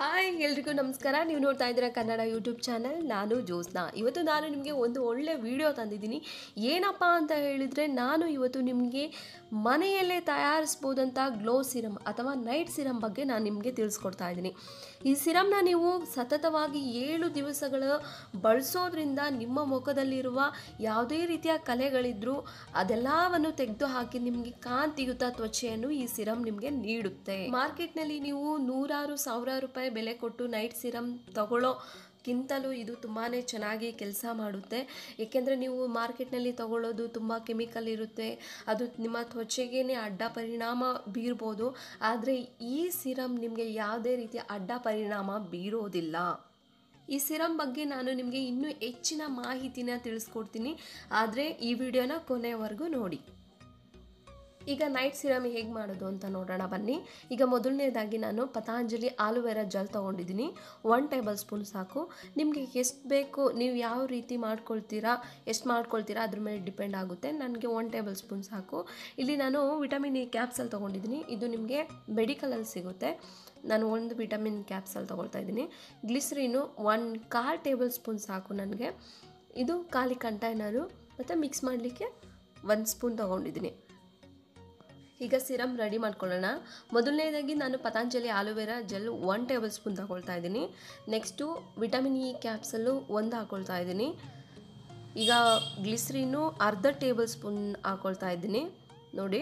Hi ಎಲ್ರಿಗೂ ನಮಸ್ಕಾರ. ನೀವು ನೋಡ್ತಾ ಇದ್ದೀರಾ ಕನ್ನಡ ಯೂಟ್ಯೂಬ್ ಚಾನಲ್. ನಾನು ಜ್ಯೋತ್ಸ್ನಾ. ಇವತ್ತು ನಾನು ನಿಮಗೆ ಒಂದು ಒಳ್ಳೆ ವಿಡಿಯೋ ತಂದಿದ್ದೀನಿ. ಏನಪ್ಪ ಅಂತ ಹೇಳಿದರೆ, ನಾನು ಇವತ್ತು ನಿಮಗೆ ಮನೆಯಲ್ಲೇ ತಯಾರಿಸ್ಬೋದಂಥ ಗ್ಲೋ ಸಿರಮ್ ಅಥವಾ ನೈಟ್ ಸಿರಮ್ ಬಗ್ಗೆ ನಾನು ನಿಮಗೆ ತಿಳಿಸ್ಕೊಡ್ತಾ ಇದ್ದೀನಿ. ಈ ಸಿರಮ್ನ ನೀವು ಸತತವಾಗಿ ಏಳು ದಿವಸಗಳ ಬಳಸೋದ್ರಿಂದ ನಿಮ್ಮ ಮುಖದಲ್ಲಿರುವ ಯಾವುದೇ ರೀತಿಯ ಕಲೆಗಳಿದ್ರೂ ಅದೆಲ್ಲವನ್ನು ತೆಗೆದು ಹಾಕಿ ನಿಮಗೆ ಕಾಂತಿಯುತ ತ್ವಚೆಯನ್ನು ಈ ಸಿರಮ್ ನಿಮಗೆ ನೀಡುತ್ತೆ. ಮಾರ್ಕೆಟ್ನಲ್ಲಿ ನೀವು ನೂರಾರು ಸಾವಿರ ರೂಪಾಯಿ ಬೆಲೆ ಕೊಟ್ಟು ನೈಟ್ ಸಿರಮ್ ತಗೊಳ್ಳೋ ಇದು ತುಂಬಾ ಚೆನ್ನಾಗಿ ಕೆಲಸ ಮಾಡುತ್ತೆ. ಏಕೆಂದರೆ ನೀವು ಮಾರ್ಕೆಟ್ನಲ್ಲಿ ತಗೊಳ್ಳೋದು ತುಂಬ ಕೆಮಿಕಲ್ ಇರುತ್ತೆ. ಅದು ನಿಮ್ಮ ತ್ವಚೆಗೇ ಅಡ್ಡ ಪರಿಣಾಮ ಬೀರ್ಬೋದು. ಆದರೆ ಈ ಸಿರಮ್ ನಿಮಗೆ ಯಾವುದೇ ರೀತಿಯ ಅಡ್ಡ ಪರಿಣಾಮ ಬೀರೋದಿಲ್ಲ. ಈ ಸಿರಮ್ ಬಗ್ಗೆ ನಾನು ನಿಮಗೆ ಇನ್ನೂ ಹೆಚ್ಚಿನ ಮಾಹಿತಿನ ತಿಳಿಸ್ಕೊಡ್ತೀನಿ. ಆದರೆ ಈ ವಿಡಿಯೋನ ಕೊನೆವರೆಗೂ ನೋಡಿ. ಈಗ ನೈಟ್ ಸಿರಮ್ ಹೇಗೆ ಮಾಡೋದು ಅಂತ ನೋಡೋಣ ಬನ್ನಿ. ಈಗ ಮೊದಲನೇದಾಗಿ ನಾನು ಪತಾಂಜಲಿ ಆಲುವೆರಾ ಜೆಲ್ ತೊಗೊಂಡಿದ್ದೀನಿ. ಒನ್ ಟೇಬಲ್ ಸ್ಪೂನ್ ಸಾಕು. ನಿಮಗೆ ಎಷ್ಟು ಬೇಕು, ನೀವು ಯಾವ ರೀತಿ ಮಾಡ್ಕೊಳ್ತೀರಾ, ಎಷ್ಟು ಮಾಡ್ಕೊಳ್ತೀರಾ ಅದ್ರ ಮೇಲೆ ಡಿಪೆಂಡ್ ಆಗುತ್ತೆ. ನನಗೆ ಒನ್ ಟೇಬಲ್ ಸ್ಪೂನ್ ಸಾಕು. ಇಲ್ಲಿ ನಾನು ವಿಟಮಿನ್ ಇ ಕ್ಯಾಪ್ಸಲ್ ತೊಗೊಂಡಿದ್ದೀನಿ. ಇದು ನಿಮಗೆ ಮೆಡಿಕಲಲ್ಲಿ ಸಿಗುತ್ತೆ. ನಾನು ಒಂದು ವಿಟಮಿನ್ ಕ್ಯಾಪ್ಸಲ್ ತೊಗೊಳ್ತಾ ಇದ್ದೀನಿ. ಗ್ಲಿಸ್ರಿನು ಒನ್ ಕಾಲ್ ಟೇಬಲ್ ಸ್ಪೂನ್ ಸಾಕು ನನಗೆ. ಇದು ಖಾಲಿ ಕಂಟೈನರು. ಮತ್ತು ಮಿಕ್ಸ್ ಮಾಡಲಿಕ್ಕೆ ಒಂದು ಸ್ಪೂನ್ ತೊಗೊಂಡಿದ್ದೀನಿ. ಈಗ ಸಿರಮ್ ರೆಡಿ ಮಾಡ್ಕೊಳ್ಳೋಣ. ಮೊದಲನೇದಾಗಿ ನಾನು Patanjali aloe vera gel one tablespoon ತಗೊಳ್ತಾ ಇದ್ದೀನಿ. ನೆಕ್ಸ್ಟು ವಿಟಮಿನ್ ಇ ಕ್ಯಾಪ್ಸಲ್ಲು ಒಂದು ಹಾಕ್ಕೊಳ್ತಾ ಇದ್ದೀನಿ. ಈಗ ಗ್ಲಿಸ್ರಿನು ಅರ್ಧ ಟೇಬಲ್ ಸ್ಪೂನ್ ಹಾಕ್ಕೊಳ್ತಾ ಇದ್ದೀನಿ. ನೋಡಿ.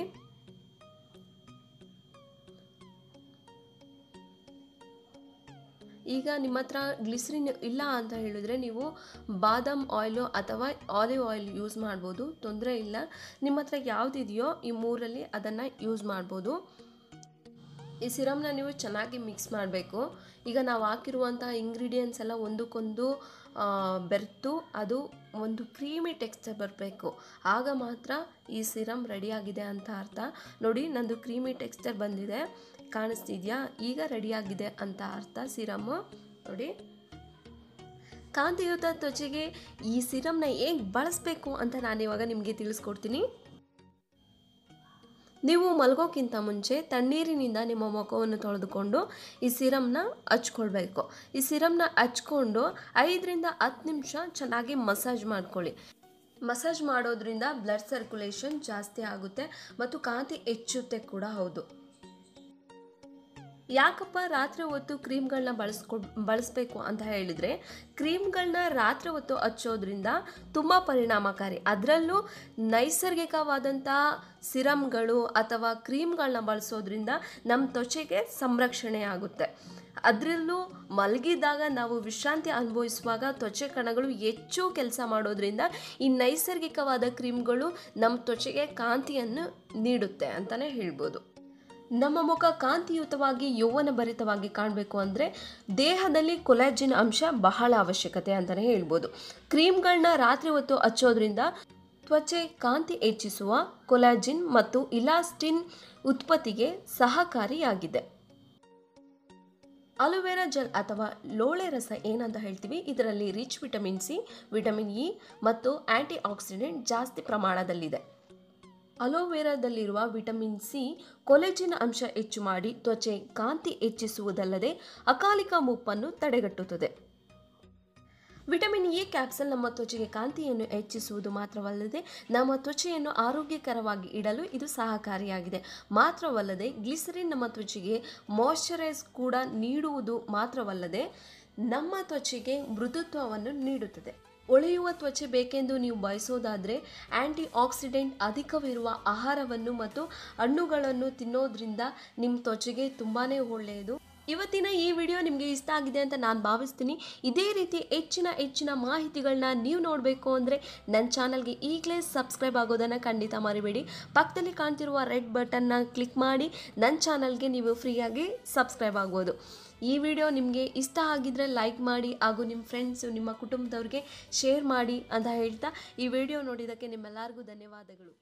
ಈಗ ನಿಮ್ಮ ಹತ್ರ ಗ್ಲಿಸ್ರಿನ್ ಇಲ್ಲ ಅಂತ ಹೇಳಿದ್ರೆ ನೀವು ಬಾದಾಮ್ ಆಯಿಲು ಅಥವಾ ಆಲಿವ್ ಆಯಿಲ್ ಯೂಸ್ ಮಾಡ್ಬೋದು, ತೊಂದರೆ ಇಲ್ಲ. ನಿಮ್ಮ ಹತ್ರ ಯಾವುದಿದೆಯೋ ಈ ಮೂರಲ್ಲಿ ಅದನ್ನು ಯೂಸ್ ಮಾಡ್ಬೋದು. ಈ ಸಿರಮ್ನ ನೀವು ಚೆನ್ನಾಗಿ ಮಿಕ್ಸ್ ಮಾಡಬೇಕು. ಈಗ ನಾವು ಹಾಕಿರುವಂತಹ ಇಂಗ್ರೀಡಿಯೆಂಟ್ಸ್ ಎಲ್ಲ ಒಂದಕ್ಕೊಂದು ಬೆರೆತು ಅದು ಒಂದು ಕ್ರೀಮಿ ಟೆಕ್ಸ್ಚರ್ ಬರಬೇಕು. ಆಗ ಮಾತ್ರ ಈ ಸಿರಮ್ ರೆಡಿಯಾಗಿದೆ ಅಂತ ಅರ್ಥ. ನೋಡಿ ನಂದು ಕ್ರೀಮಿ ಟೆಕ್ಸ್ಚರ್ ಬಂದಿದೆ. ಕಾಣಿಸ್ತಿದ್ಯಾ? ಈಗ ರೆಡಿಯಾಗಿದೆ ಅಂತ ಅರ್ಥ ಸಿರಮ್ಮು ನೋಡಿ. ಕಾಂತಿಯುತ ತ್ವಚೆಗೆ ಈ ಸಿರಮ್ನ ಹೇಗೆ ಬಳಸಬೇಕು ಅಂತ ನಾನು ಇವಾಗ ನಿಮಗೆ ತಿಳಿಸ್ಕೊಡ್ತೀನಿ. ನೀವು ಮಲಗೋಕ್ಕಿಂತ ಮುಂಚೆ ತಣ್ಣೀರಿನಿಂದ ನಿಮ್ಮ ಮುಖವನ್ನು ತೊಳೆದುಕೊಂಡು ಈ ಸಿರಮ್ನ ಹಚ್ಕೊಳ್ಬೇಕು. ಈ ಸಿರಮ್ನ ಹಚ್ಕೊಂಡು ಐದರಿಂದ ಹತ್ತು ನಿಮಿಷ ಚೆನ್ನಾಗಿ ಮಸಾಜ್ ಮಾಡ್ಕೊಳ್ಳಿ. ಮಸಾಜ್ ಮಾಡೋದ್ರಿಂದ ಬ್ಲಡ್ ಸರ್ಕ್ಯುಲೇಷನ್ ಜಾಸ್ತಿ ಆಗುತ್ತೆ ಮತ್ತು ಕಾಂತಿ ಹೆಚ್ಚುತ್ತೆ ಕೂಡ ಹೌದು. ಯಾಕಪ್ಪ ರಾತ್ರಿ ಹೊತ್ತು ಕ್ರೀಮ್ಗಳನ್ನ ಬಳಸ್ಕೊ ಬಳಸಬೇಕು ಅಂತ ಹೇಳಿದರೆ ಕ್ರೀಮ್ಗಳನ್ನ ರಾತ್ರಿ ಹೊತ್ತು ಹಚ್ಚೋದ್ರಿಂದ ತುಂಬ ಪರಿಣಾಮಕಾರಿ. ಅದರಲ್ಲೂ ನೈಸರ್ಗಿಕವಾದಂಥ ಸಿರಮ್ಗಳು ಅಥವಾ ಕ್ರೀಮ್ಗಳನ್ನ ಬಳಸೋದ್ರಿಂದ ನಮ್ಮ ತ್ವಚೆಗೆ ಸಂರಕ್ಷಣೆ ಆಗುತ್ತೆ. ಅದರಲ್ಲೂ ಮಲಗಿದಾಗ ನಾವು ವಿಶ್ರಾಂತಿ ಅನುಭವಿಸುವಾಗ ತ್ವಚೆ ಕಣಗಳು ಹೆಚ್ಚು ಕೆಲಸ ಮಾಡೋದ್ರಿಂದ ಈ ನೈಸರ್ಗಿಕವಾದ ಕ್ರೀಮ್ಗಳು ನಮ್ಮ ತ್ವಚೆಗೆ ಕಾಂತಿಯನ್ನು ನೀಡುತ್ತೆ ಅಂತಲೇ ಹೇಳ್ಬೋದು. ನಮ್ಮ ಮುಖ ಕಾಂತಿಯುತವಾಗಿ ಯೌವನ ಭರಿತವಾಗಿ ಕಾಣಬೇಕು ಅಂದರೆ ದೇಹದಲ್ಲಿ ಕೊಲಾಜಿನ್ ಅಂಶ ಬಹಳ ಅವಶ್ಯಕತೆ ಅಂತಲೇ ಹೇಳ್ಬೋದು. ಕ್ರೀಮ್ಗಳನ್ನ ರಾತ್ರಿ ಹೊತ್ತು ಹಚ್ಚೋದ್ರಿಂದ ತ್ವಚೆ ಕಾಂತಿ ಹೆಚ್ಚಿಸುವ ಕೊಲಾಜಿನ್ ಮತ್ತು ಇಲಾಸ್ಟಿನ್ ಉತ್ಪತ್ತಿಗೆ ಸಹಕಾರಿಯಾಗಿದೆ. ಅಲೋವೆರಾ ಜೆಲ್ ಅಥವಾ ಲೋಳೆ ರಸ ಏನಂತ ಹೇಳ್ತೀವಿ, ಇದರಲ್ಲಿ rich vitamin C, vitamin E ಮತ್ತು ಆ್ಯಂಟಿ ಆಕ್ಸಿಡೆಂಟ್ ಜಾಸ್ತಿ ಪ್ರಮಾಣದಲ್ಲಿದೆ. ಅಲೋವೆರಾದಲ್ಲಿರುವ ವಿಟಮಿನ್ ಸಿ ಕೊಲೆಜಿನ್ ಅಂಶ ಹೆಚ್ಚು ಮಾಡಿ ತ್ವಚೆ ಕಾಂತಿ ಹೆಚ್ಚಿಸುವುದಲ್ಲದೆ ಅಕಾಲಿಕ ಮುಪ್ಪನ್ನು ತಡೆಗಟ್ಟುತ್ತದೆ. ವಿಟಮಿನ್ ಎ ಕ್ಯಾಪ್ಸಲ್ ನಮ್ಮ ತ್ವಚೆಗೆ ಕಾಂತಿಯನ್ನು ಹೆಚ್ಚಿಸುವುದು ಮಾತ್ರವಲ್ಲದೆ ನಮ್ಮ ತ್ವಚೆಯನ್ನು ಆರೋಗ್ಯಕರವಾಗಿ ಇಡಲು ಇದು ಸಹಕಾರಿಯಾಗಿದೆ. ಮಾತ್ರವಲ್ಲದೆ ಗ್ಲಿಸರಿನ್ ನಮ್ಮ ತ್ವಚೆಗೆ ಮಾಯಶ್ಚರೈಸ್ ಕೂಡ ನೀಡುವುದು ಮಾತ್ರವಲ್ಲದೆ ನಮ್ಮ ತ್ವಚೆಗೆ ಮೃದುತ್ವವನ್ನು ನೀಡುತ್ತದೆ. ಒಳೆಯುವ ತ್ವಚೆ ಬೇಕೆಂದು ನೀವು ಬಯಸೋದಾದರೆ ಆ್ಯಂಟಿ ಆಕ್ಸಿಡೆಂಟ್ ಅಧಿಕವಿರುವ ಆಹಾರವನ್ನು ಮತ್ತು ಹಣ್ಣುಗಳನ್ನು ತಿನ್ನೋದ್ರಿಂದ ನಿಮ್ಮ ತ್ವಚೆಗೆ ತುಂಬಾ ಒಳ್ಳೆಯದು. ಇವತ್ತಿನ ಈ ವಿಡಿಯೋ ನಿಮಗೆ ಇಷ್ಟ ಆಗಿದೆ ಅಂತ ನಾನು ಭಾವಿಸ್ತೀನಿ. ಇದೇ ರೀತಿ ಹೆಚ್ಚಿನ ಹೆಚ್ಚಿನ ಮಾಹಿತಿಗಳನ್ನ ನೀವು ನೋಡಬೇಕು ಅಂದರೆ ನನ್ನ ಚಾನಲ್ಗೆ ಈಗಲೇ ಸಬ್ಸ್ಕ್ರೈಬ್ ಆಗೋದನ್ನು ಖಂಡಿತ ಮರಿಬೇಡಿ. ಪಕ್ಕದಲ್ಲಿ ಕಾಣ್ತಿರುವ ರೆಡ್ ಬಟನ್ನ ಕ್ಲಿಕ್ ಮಾಡಿ ನನ್ನ ಚಾನಲ್ಗೆ ನೀವು ಫ್ರೀಯಾಗಿ ಸಬ್ಸ್ಕ್ರೈಬ್ ಆಗ್ಬೋದು. ಈ ವಿಡಿಯೋ ನಿಮಗೆ ಇಷ್ಟ ಆಗಿದ್ದರೆ ಲೈಕ್ ಮಾಡಿ ಹಾಗೂ ನಿಮ್ಮ ಫ್ರೆಂಡ್ಸು, ನಿಮ್ಮ ಕುಟುಂಬದವ್ರಿಗೆ ಶೇರ್ ಮಾಡಿ ಅಂತ ಹೇಳ್ತಾ ಈ ವಿಡಿಯೋ ನೋಡಿದ್ದಕ್ಕೆ ನಿಮ್ಮೆಲ್ಲರಿಗೂ ಧನ್ಯವಾದಗಳು.